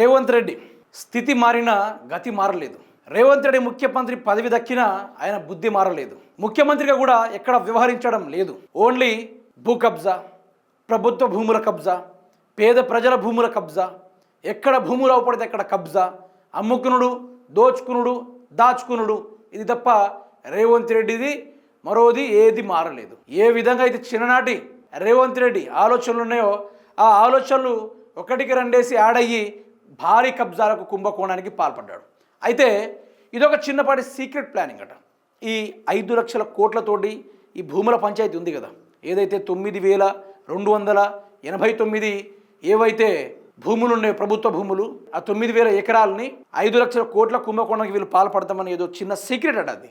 రేవంత్ రెడ్డి. స్థితి మారినా గతి మారలేదు. రేవంత్ రెడ్డి ముఖ్యమంత్రి పదవి దక్కినా ఆయన బుద్ధి మారలేదు. ముఖ్యమంత్రిగా కూడా ఎక్కడ వ్యవహరించడం లేదు. ఓన్లీ భూ కబ్జా ప్రభుత్వ భూముల కబ్జా పేద ప్రజల భూముల కబ్జా ఎక్కడ భూములు అవపడితే అక్కడ కబ్జా అమ్ముకునుడు దోచుకునుడు దాచుకునుడు. ఇది తప్ప రేవంత్ రెడ్డిది మరోది ఏది మారలేదు. ఏ విధంగా అయితే చిన్ననాటి రేవంత్ రెడ్డి ఆలోచనలు ఉన్నాయో ఆ ఆలోచనలు ఒకటికి రెండేసి ఆడయ్యి భారీ కబ్జాలకు కుంభకోణానికి పాల్పడ్డాడు. అయితే ఇదొక చిన్నపాటి సీక్రెట్ ప్లానింగ్ అట. ఈ ఐదు లక్షల కోట్లతోటి ఈ భూముల పంచాయతీ ఉంది కదా. ఏదైతే తొమ్మిది వేల రెండు వందల ఎనభై తొమ్మిది ఏవైతే భూములు ఉండే ప్రభుత్వ భూములు ఆ తొమ్మిది వేల ఎకరాలని ఐదు లక్షల కోట్ల కుంభకోణానికి వీళ్ళు పాల్పడతామని ఏదో చిన్న సీక్రెట్ అట అది.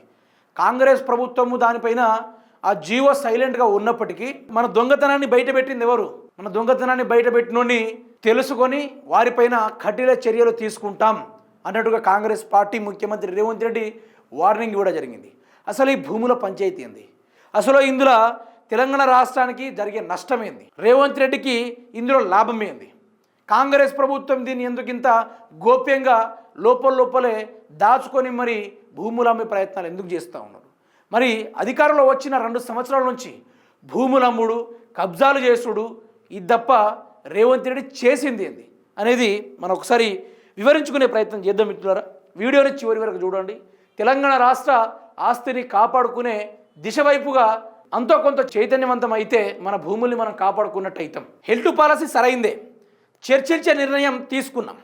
కాంగ్రెస్ ప్రభుత్వము దానిపైన ఆ జీవో సైలెంట్గా ఉన్నప్పటికీ మన దొంగతనాన్ని బయటపెట్టింది ఎవరు? మన దొంగతనాన్ని బయటపెట్టినోని తెలుసుకొని వారిపైన కఠిన చర్యలు తీసుకుంటాం అన్నట్టుగా కాంగ్రెస్ పార్టీ ముఖ్యమంత్రి రేవంత్ రెడ్డి వార్నింగ్ ఇవ్వడం జరిగింది. అసలు ఈ భూముల పంచాయతీ ఏంది? అసలు ఇందులో తెలంగాణ రాష్ట్రానికి జరిగే నష్టం రేవంత్ రెడ్డికి ఇందులో లాభమేంది కాంగ్రెస్ ప్రభుత్వం దీన్ని ఎందుకింత గోప్యంగా లోపల లోపలే దాచుకొని మరి భూములు అమ్మే ప్రయత్నాలు ఎందుకు చేస్తూ ఉన్నారు? మరి అధికారంలో వచ్చిన రెండు సంవత్సరాల నుంచి భూములమ్ముడు కబ్జాలు చేసుడు ఇది తప్ప రేవంత్ రెడ్డి చేసింది ఏంది అనేది మనం ఒకసారి వివరించుకునే ప్రయత్నం చేద్దాం మిత్రులారా. వీడియోని చివరి వరకు చూడండి. తెలంగాణ రాష్ట్ర ఆస్తిని కాపాడుకునే దిశ వైపుగా అంతో కొంత చైతన్యవంతం అయితే మన భూముల్ని మనం కాపాడుకున్నట్టు అవుతాం హెల్త్ పాలసీ సరైందే. చర్చించే నిర్ణయం తీసుకున్నాం.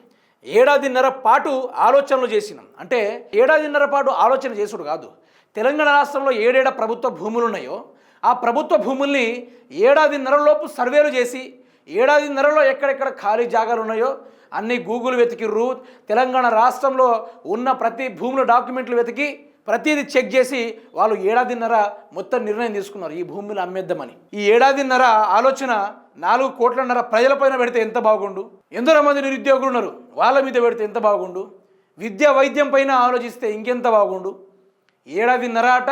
ఏడాదిన్నర పాటు ఆలోచనలు చేసినాం. అంటే ఏడాదిన్నర పాటు ఆలోచన చేసుడు కాదు. తెలంగాణ రాష్ట్రంలో ఏడేడ ప్రభుత్వ భూములు ఉన్నాయో ఆ ప్రభుత్వ భూముల్ని ఏడాదిన్నరలోపు సర్వేలు చేసి ఏడాదిన్నరలో ఎక్కడెక్కడ ఖాళీ జాగాలు ఉన్నాయో అన్ని గూగుల్ వెతికిర్రు తెలంగాణ రాష్ట్రంలో ఉన్న ప్రతి భూముల డాక్యుమెంట్లు వెతికి ప్రతిదీ చెక్ చేసి వాళ్ళు ఏడాదిన్నర మొత్తం నిర్ణయం తీసుకున్నారు. ఈ భూములు అమ్మేద్దామని. ఈ ఏడాదిన్నర ఆలోచన నాలుగు కోట్లన్నర ప్రజలపైన పెడితే ఎంత బాగుండు? ఎందరో మంది నిరుద్యోగులు ఉన్నారు వాళ్ళ మీద పెడితే ఎంత బాగుండు? విద్య వైద్యం పైన ఆలోచిస్తే ఇంకెంత బాగుండు? ఏడాదిన్నర అట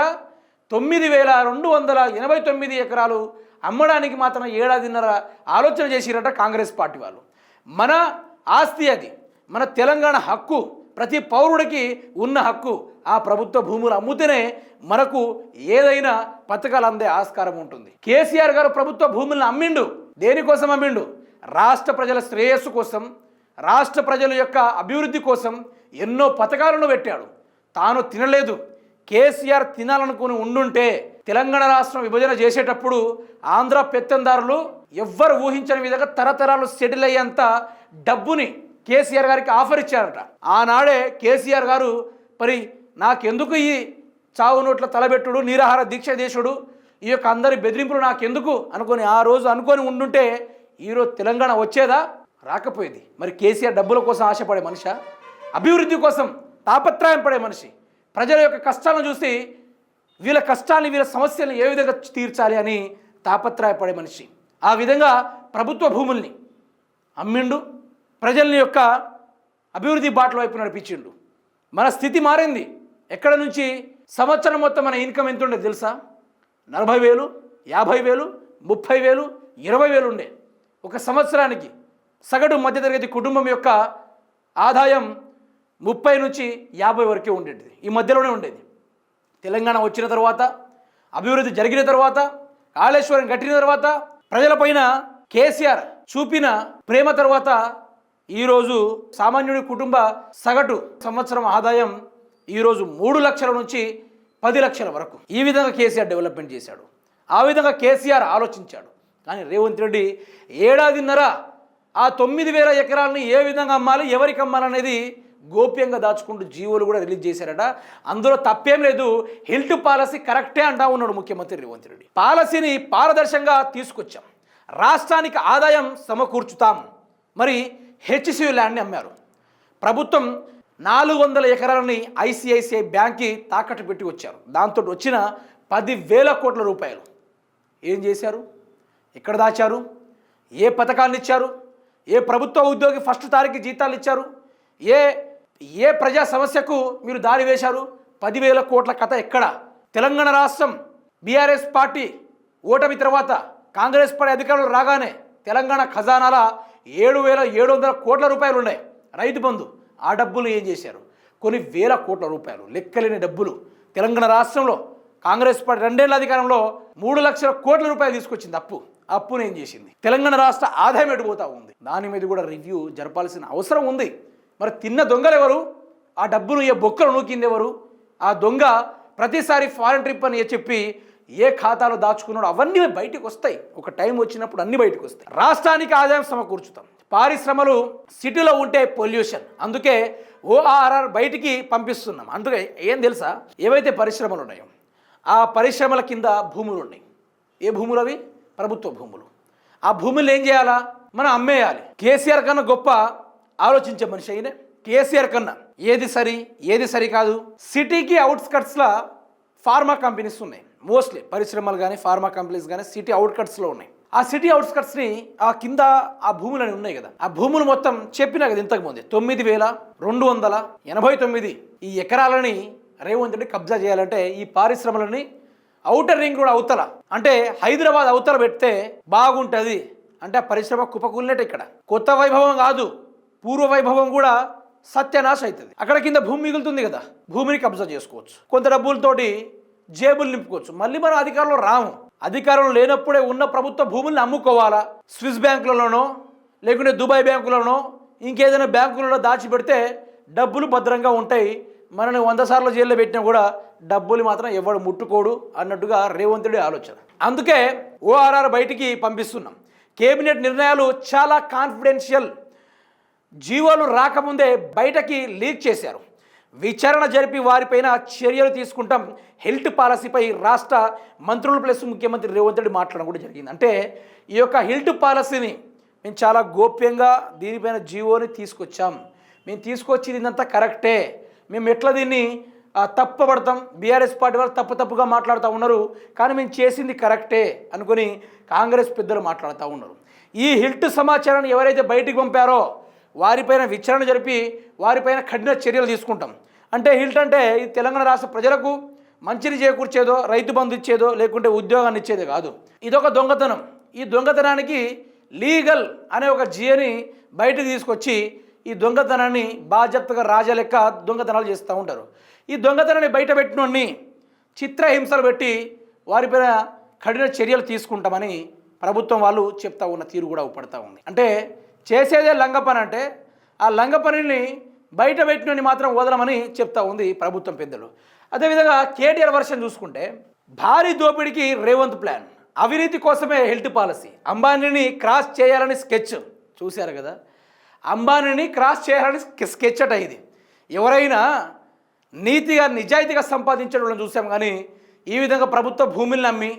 తొమ్మిది వేల రెండు వందల ఎనభై తొమ్మిది ఎకరాలు అమ్మడానికి మాత్రం ఏడాదిన్నర ఆలోచన చేసిరట కాంగ్రెస్ పార్టీ వాళ్ళు. మన ఆస్తి అది మన తెలంగాణ హక్కు ప్రతి పౌరుడికి ఉన్న హక్కు ఆ ప్రభుత్వ భూములు అమ్ముతేనే మనకు ఏదైనా పథకాలు అందే ఆస్కారం ఉంటుంది. కేసీఆర్ గారు ప్రభుత్వ భూములను అమ్మిండు దేనికోసం అమ్మిండు? రాష్ట్ర ప్రజల శ్రేయస్సు కోసం రాష్ట్ర ప్రజల యొక్క అభివృద్ధి కోసం ఎన్నో పథకాలను పెట్టాడు. తాను తినలేదు. కేసీఆర్ తినాలనుకుని ఉండుంటే తెలంగాణ రాష్ట్రం విభజన చేసేటప్పుడు ఆంధ్ర పెత్తందారులు ఎవ్వరు ఊహించని విధంగా తరతరాలు సెటిల్ అయ్యేంత డబ్బుని కేసీఆర్ గారికి ఆఫర్ ఇచ్చారట. ఆనాడే కేసీఆర్ గారు మరి నాకెందుకు ఈ చావు నోట్ల తలబెట్టుడు నీరాహార దీక్ష దేశుడు ఈ యొక్క అందరి బెదిరింపులు నాకెందుకు? అనుకొని ఆ రోజు అనుకొని ఉండుంటే ఈరోజు తెలంగాణ వచ్చేదా? రాకపోయేది. మరి కేసీఆర్ డబ్బుల కోసం ఆశపడే మనిషి? అభివృద్ధి కోసం తాపత్రయం పడే మనిషి? ప్రజల యొక్క కష్టాలను చూసి వీళ్ళ కష్టాన్ని వీళ్ళ సమస్యలను ఏ విధంగా తీర్చాలి అని తాపత్రయపడే మనిషి. ఆ విధంగా ప్రభుత్వ భూముల్ని అమ్మిండు ప్రజల్ని యొక్క అభివృద్ధి బాటల వైపు నడిపించిండు. మన స్థితి మారింది. ఎక్కడ నుంచి సంవత్సరం మొత్తం మన ఇన్కమ్ ఎంత ఉండేది తెలుసా? నలభై వేలు యాభై వేలు ముప్పై వేలు ఇరవై వేలు ఉండే. ఒక సంవత్సరానికి సగటు మధ్యతరగతి కుటుంబం యొక్క ఆదాయం ముప్పై నుంచి యాభై వరకే ఉండేది. ఈ మధ్యలోనే ఉండేది. తెలంగాణ వచ్చిన తర్వాత అభివృద్ధి జరిగిన తర్వాత కాళేశ్వరం కట్టిన తర్వాత ప్రజలపైన కేసీఆర్ చూపిన ప్రేమ తర్వాత ఈరోజు సామాన్యుడి కుటుంబ సగటు సంవత్సరం ఆదాయం ఈరోజు మూడు లక్షల నుంచి పది లక్షల వరకు. ఈ విధంగా కేసీఆర్ డెవలప్మెంట్ చేశాడు. ఆ విధంగా కేసీఆర్ ఆలోచించాడు. కానీ రేవంత్ రెడ్డి ఏడాదిన్నర ఆ తొమ్మిది వేల ఎకరాలని ఏ విధంగా అమ్మాలి ఎవరికి అమ్మాలనేది గోప్యంగా దాచుకుంటూ జీవోలు కూడా రిలీజ్ చేశారట. అందులో తప్పేం లేదు. హెల్త్ పాలసీ కరెక్టే అంటా ఉన్నాడు ముఖ్యమంత్రి రేవంత్ రెడ్డి. పాలసీని పారదర్శకంగా తీసుకొచ్చాం. రాష్ట్రానికి ఆదాయం సమకూర్చుతాం. మరి హెచ్సియు ల్యాండ్ని అమ్మారు. ప్రభుత్వం నాలుగు వందల ఎకరాలని ఐసిఐసిఐ బ్యాంక్కి తాకట్టు పెట్టి వచ్చారు. దాంతో వచ్చిన పదివేల కోట్ల రూపాయలు. ఏం చేశారు? ఎక్కడ దాచారు? ఏ పథకాలను ఇచ్చారు? ఏ ప్రభుత్వ ఉద్యోగి ఫస్ట్ తారీఖు జీతాలు ఇచ్చారు? ఏ ఏ ప్రజా సమస్యకు మీరు దారి వేశారు? పదివేల కోట్ల కథ ఎక్కడ? తెలంగాణ రాష్ట్రం బీఆర్ఎస్ పార్టీ ఓటమి తర్వాత కాంగ్రెస్ పార్టీ అధికారులు రాగానే తెలంగాణ ఖజానాల ఏడు వేల ఏడు వందల కోట్ల రూపాయలు ఉన్నాయి. రైతు బంధు ఆ డబ్బులు ఏం చేశారు? కొన్ని వేల కోట్ల రూపాయలు లెక్కలేని డబ్బులు. తెలంగాణ రాష్ట్రంలో కాంగ్రెస్ పార్టీ రెండేళ్ళ అధికారంలో మూడు లక్షల కోట్ల రూపాయలు తీసుకొచ్చింది అప్పు. అప్పును ఏం చేసింది? తెలంగాణ రాష్ట్ర ఆదాయం ఎడిపోతూ ఉంది? దాని మీద కూడా రివ్యూ జరపాల్సిన అవసరం ఉంది. మరి తిన్న దొంగలు ఎవరు? ఆ డబ్బును ఏ బొక్కలు నూకింది ఎవరు? ఆ దొంగ ప్రతిసారి ఫారెన్ ట్రిప్ అని చెప్పి ఏ ఖాతాలో దాచుకున్నాడో అవన్నీ బయటకు వస్తాయి. ఒక టైం వచ్చినప్పుడు అన్ని బయటకు వస్తాయి. రాష్ట్రానికి ఆదాయం సమకూర్చుతాం. పారిశ్రమలు సిటీలో ఉంటే పొల్యూషన్. అందుకే ఓఆర్ఆర్ బయటికి పంపిస్తున్నాం. అందుకే ఏం తెలుసా? ఏవైతే పరిశ్రమలు ఉన్నాయో ఆ పరిశ్రమల కింద భూములు ఉన్నాయి. ఏ భూములు అవి? ప్రభుత్వ భూములు. ఆ భూములు ఏం చేయాలా? మనం అమ్మేయాలి. కేసీఆర్ కన్నా గొప్ప ఆలోచించే మనిషి అయినే కేసీఆర్ కన్నా. ఏది సరి ఏది సరి కాదు సిటీకి అవుట్స్కట్స్లో ఫార్మా కంపెనీస్ ఉన్నాయి. మోస్ట్లీ పరిశ్రమలు కానీ ఫార్మా కంపెనీస్ కానీ సిటీ అవుట్కట్స్లో ఉన్నాయి. ఆ సిటీ అవుట్స్కట్స్ని ఆ కింద ఆ భూములు ఉన్నాయి కదా. ఆ భూములు మొత్తం చెప్పినా కదా ఇంతకుముంద తొమ్మిది వేల రెండు వందల ఎనభై తొమ్మిది ఈ ఎకరాలని రేవంత్ రెడ్డి కబ్జా చేయాలంటే ఈ పారిశ్రమలని అవుటర్ రింగ్ రోడ్ అవతల అంటే హైదరాబాద్ అవతల పెడితే బాగుంటుంది. అంటే ఆ పరిశ్రమ కుపకూలినట్టు ఇక్కడ. కొత్త వైభవం కాదు. పూర్వ వైభవం కూడా సత్యనాశ అవుతుంది అక్కడ కింద భూమి మిగులుతుంది కదా భూమిని కబ్జా చేసుకోవచ్చు. కొంత డబ్బులతోటి జేబులు నింపుకోవచ్చు. మళ్ళీ మనం అధికారంలో రాము. అధికారం లేనప్పుడే ఉన్న ప్రభుత్వ భూముల్ని అమ్ముకోవాలా? స్విస్ బ్యాంకులలోనో లేకుంటే దుబాయ్ బ్యాంకులలోనో ఇంకేదైనా బ్యాంకులలో దాచిపెడితే డబ్బులు భద్రంగా ఉంటాయి. మనని వంద సార్లు జైల్లో పెట్టినా కూడా డబ్బులు మాత్రం ఎవడు ముట్టుకోడు అన్నట్టుగా రేవంతుడి ఆలోచన. అందుకే ఓఆర్ఆర్ బయటికి పంపిస్తున్నాం. కేబినెట్ నిర్ణయాలు చాలా కాన్ఫిడెన్షియల్. జీవోలు రాకముందే బయటకి లీక్ చేశారు. విచారణ జరిపి వారిపైన చర్యలు తీసుకుంటాం. హెల్త్ పాలసీపై రాష్ట్ర మంత్రులు ప్లస్ ముఖ్యమంత్రి రేవంత్ రెడ్డి మాట్లాడడం కూడా జరిగింది. అంటే ఈ యొక్క హెల్త్ పాలసీని మేము చాలా గోప్యంగా దీనిపైన జీవోని తీసుకొచ్చాం. మేము తీసుకొచ్చింది ఇదంతా కరెక్టే. మేము ఎట్లా దీన్ని తప్పబడతాం? బీఆర్ఎస్ పార్టీ వాళ్ళు తప్పు తప్పుగా మాట్లాడుతూ ఉన్నారు. కానీ మేము చేసింది కరెక్టే అనుకొని కాంగ్రెస్ పెద్దలు మాట్లాడుతూ ఉన్నారు. ఈ హిల్ట్ సమాచారాన్ని ఎవరైతే బయటికి పంపారో వారిపైన విచారణ జరిపి వారిపైన కఠిన చర్యలు తీసుకుంటాం. అంటే హిల్ట్ అంటే ఈ తెలంగాణ రాష్ట్ర ప్రజలకు మంచిని చేకూర్చేదో రైతు బంధు ఇచ్చేదో లేకుంటే ఉద్యోగాన్ని ఇచ్చేదే కాదు. ఇదొక దొంగతనం. ఈ దొంగతనానికి లీగల్ అనే ఒక జియని బయటకు తీసుకొచ్చి ఈ దొంగతనాన్ని బాధ్యతగా రాజా లెక్క దొంగతనాలు చేస్తూ ఉంటారు. ఈ దొంగతనాన్ని బయట పెట్టినోడిని చిత్రహింసలు పెట్టి వారిపైన కఠిన చర్యలు తీసుకుంటామని ప్రభుత్వం వాళ్ళు చెప్తా ఉన్న తీరు కూడా ఉపడతా ఉంది. అంటే చేసేదే లంగ పని అంటే ఆ లంగ పనిని బయట పెట్టినని మాత్రం వదలమని చెప్తా ఉంది ప్రభుత్వం పెద్దలు. అదేవిధంగా కేటీఆర్ వర్షన్ చూసుకుంటే భారీ దోపిడీకి రేవంత్ ప్లాన్ అవినీతి కోసమే హెల్త్ పాలసీ అంబానీని క్రాస్ చేయాలని స్కెచ్ చూశారు కదా? అంబానీని క్రాస్ చేయాలని స్కెచ్ అట ఇది. ఎవరైనా నీతిగా నిజాయితీగా సంపాదించడం వాళ్ళని చూసాం కానీ ఈ విధంగా ప్రభుత్వ భూమిని నమ్మి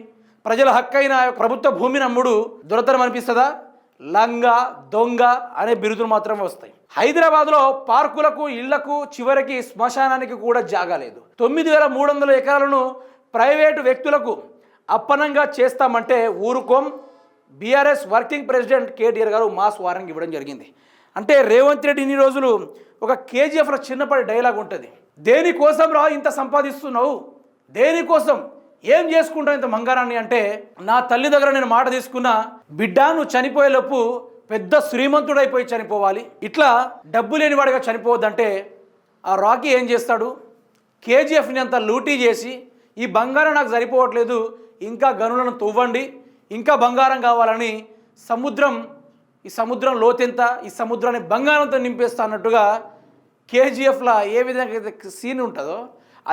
ప్రజల హక్కైన ప్రభుత్వ భూమిని అమ్ముడు దురదరం అనిపిస్తుందా? లంగా దొంగ అనే బిరుదులు మాత్రమే వస్తాయి. హైదరాబాద్లో పార్కులకు ఇళ్ళకు చివరికి శ్మశానానికి కూడా జాగా లేదు. తొమ్మిది వేల మూడు వందల ఎకరాలను ప్రైవేటు వ్యక్తులకు అప్పనంగా చేస్తామంటే ఊరుకోం. BRS working president KTR garu mass warning ఇవ్వడం జరిగింది. అంటే రేవంత్ రెడ్డి ఇన్ని రోజులు ఒక కేజీఎఫ్లో చిన్నపాటి డైలాగ్ ఉంటుంది. దేనికోసం రా ఇంత సంపాదిస్తున్నావు? దేనికోసం? ఏం చేసుకుంటావు ఇంత మంగారాన్ని అంటే నా తల్లి దగ్గర నేను మాట తీసుకున్న బిడ్డ నువ్వు చనిపోయేలోపు పెద్ద శ్రీమంతుడైపోయి చనిపోవాలి. ఇట్లా డబ్బు లేనివాడిగా చనిపోవద్దంటే ఆ రాకీ ఏం చేస్తాడు? కేజీఎఫ్ని అంత లూటీ చేసి ఈ బంగారం నాకు సరిపోవట్లేదు ఇంకా గనులను తవ్వండి ఇంకా బంగారం కావాలని సముద్రం ఈ సముద్రం లోతెంత ఈ సముద్రాన్ని బంగారంతో నింపేస్తా అన్నట్టుగా కేజీఎఫ్లో ఏ విధంగా సీన్ ఉంటుందో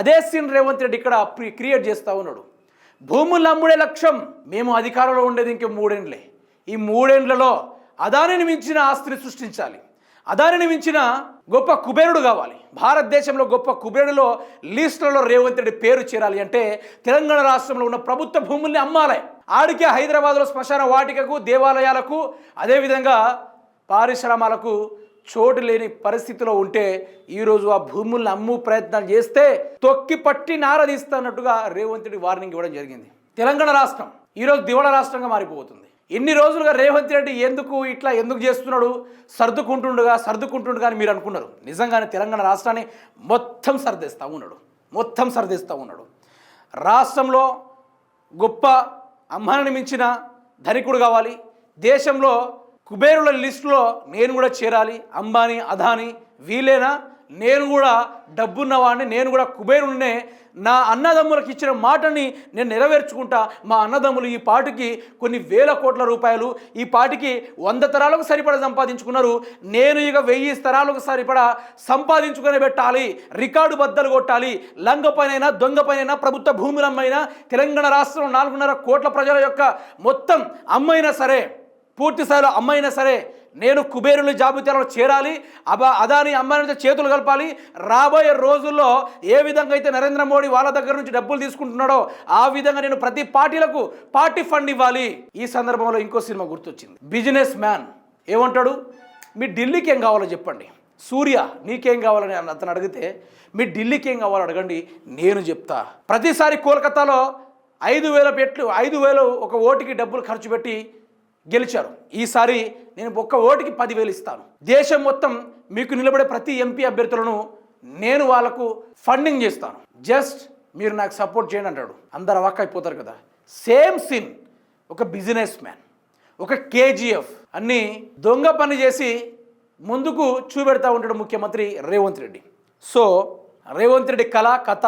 అదే సీన్ రేవంత్ రెడ్డి ఇక్కడ క్రియేట్ చేస్తూ ఉన్నాడు. భూములు అమ్ముడే లక్ష్యం మేము అధికారంలో ఉండేది ఇంకే మూడేండ్లే. ఈ మూడేండ్లలో అదానిని మించిన ఆస్తిని సృష్టించాలి. అదానిని మించిన గొప్ప కుబేరుడు కావాలి. భారతదేశంలో గొప్ప కుబేరుడులో లీస్టులలో రేవంత్ రెడ్డి పేరు చేరాలి అంటే తెలంగాణ రాష్ట్రంలో ఉన్న ప్రభుత్వ భూముల్ని అమ్మాలి. ఆడికే హైదరాబాద్లో శ్మశాన వాటికకు దేవాలయాలకు అదేవిధంగా పారిశ్రమాలకు చోటు లేని పరిస్థితిలో ఉంటే ఈరోజు ఆ భూముల్ని అమ్ము ప్రయత్నాలు చేస్తే తొక్కి పట్టి నారదీస్తున్నట్టుగా రేవంత్ రెడ్డి వార్నింగ్ ఇవ్వడం జరిగింది. తెలంగాణ రాష్ట్రం ఈరోజు దివళ రాష్ట్రంగా మారిపోతుంది. ఇన్ని రోజులుగా రేవంత్ రెడ్డి ఎందుకు ఇట్లా ఎందుకు చేస్తున్నాడు? సర్దుకుంటుండగా సర్దుకుంటుండగా అని మీరు అనుకున్నారు. నిజంగానే తెలంగాణ రాష్ట్రాన్ని మొత్తం సర్దేస్తూ ఉన్నాడు. మొత్తం సర్దేస్తూ ఉన్నాడు. రాష్ట్రంలో గొప్ప అమ్మానని మించిన ధనికుడు కావాలి. దేశంలో కుబేరుల లిస్టులో నేను కూడా చేరాలి అంబానీ అదానీ వీలేనా నేను కూడా డబ్బున్నవాడిని నేను కూడా కుబేరునే నా అన్నదమ్ములకు ఇచ్చిన మాటని నేను నెరవేర్చుకుంటా. మా అన్నదమ్ములు ఈ పాటికి కొన్ని వేల కోట్ల రూపాయలు ఈ పాటికి వంద తరాలకు సరిపడా సంపాదించుకున్నారు. నేను ఇక వెయ్యి తరాలకు సరిపడా సంపాదించుకునే పెట్టాలి రికార్డు బద్దలు కొట్టాలి. లంగ పనైనా దొంగ పనైనా ప్రభుత్వ భూములమ్మైనా తెలంగాణ రాష్ట్రం నాలుగున్నర కోట్ల ప్రజల యొక్క మొత్తం అమ్మైనా సరే పూర్తి స్థాయిలో అమ్మైనా సరే నేను కుబేరుల జాబితాలో చేరాలి అబా అదాని అమ్మాయితో చేతులు కలపాలి రాబోయే రోజుల్లో ఏ విధంగా అయితే నరేంద్ర మోడీ వాళ్ళ దగ్గర నుంచి డబ్బులు తీసుకుంటున్నాడో ఆ విధంగా నేను ప్రతి పార్టీలకు పార్టీ ఫండ్ ఇవ్వాలి. ఈ సందర్భంలో ఇంకో సినిమా గుర్తొచ్చింది. Businessman. ఏమంటాడు? మీ ఢిల్లీకి ఏం కావాలో చెప్పండి. సూర్య నీకేం కావాలని అతను అడిగితే మీ ఢిల్లీకి ఏం కావాలో అడగండి నేను చెప్తా. ప్రతిసారి కోల్కతాలో ఐదు వేల పెట్లు ఐదు వేలు ఒక ఓటికి డబ్బులు ఖర్చు పెట్టి గెలిచారు. ఈసారి నేను ఒక్క ఓటుకి పదివేలు ఇస్తాను. దేశం మొత్తం మీకు నిలబడే ప్రతి ఎంపీ అభ్యర్థులను నేను వాళ్ళకు ఫండింగ్ చేస్తాను. జస్ట్ మీరు నాకు సపోర్ట్ చేయండి అంటాడు. అందరు అవాక్ అయిపోతారు కదా. సేమ్ సిన్ ఒక బిజినెస్ మ్యాన్ ఒక కేజీఎఫ్ అన్ని దొంగ పని చేసి ముందుకు చూపెడతా ఉంటాడు ముఖ్యమంత్రి రేవంత్ రెడ్డి. సో రేవంత్ రెడ్డి కళ కథ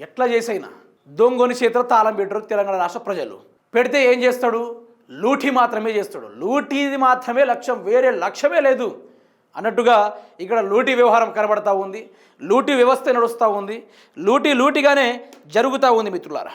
ఎట్లా చేసైనా దొంగని చేతిలో తాళం పెట్టరు తెలంగాణ రాష్ట్ర ప్రజలు. పెడితే ఏం చేస్తాడు? లూటీ మాత్రమే చేస్తాడు. లూటీది మాత్రమే లక్ష్యం వేరే లక్ష్యమే లేదు. అన్నట్టుగా ఇక్కడ లూటీ వ్యవహారం కనబడతా ఉంది. లూటీ వ్యవస్థ నడుస్తూ ఉంది. లూటీ లూటీగానే జరుగుతూ ఉంది మిత్రులారా.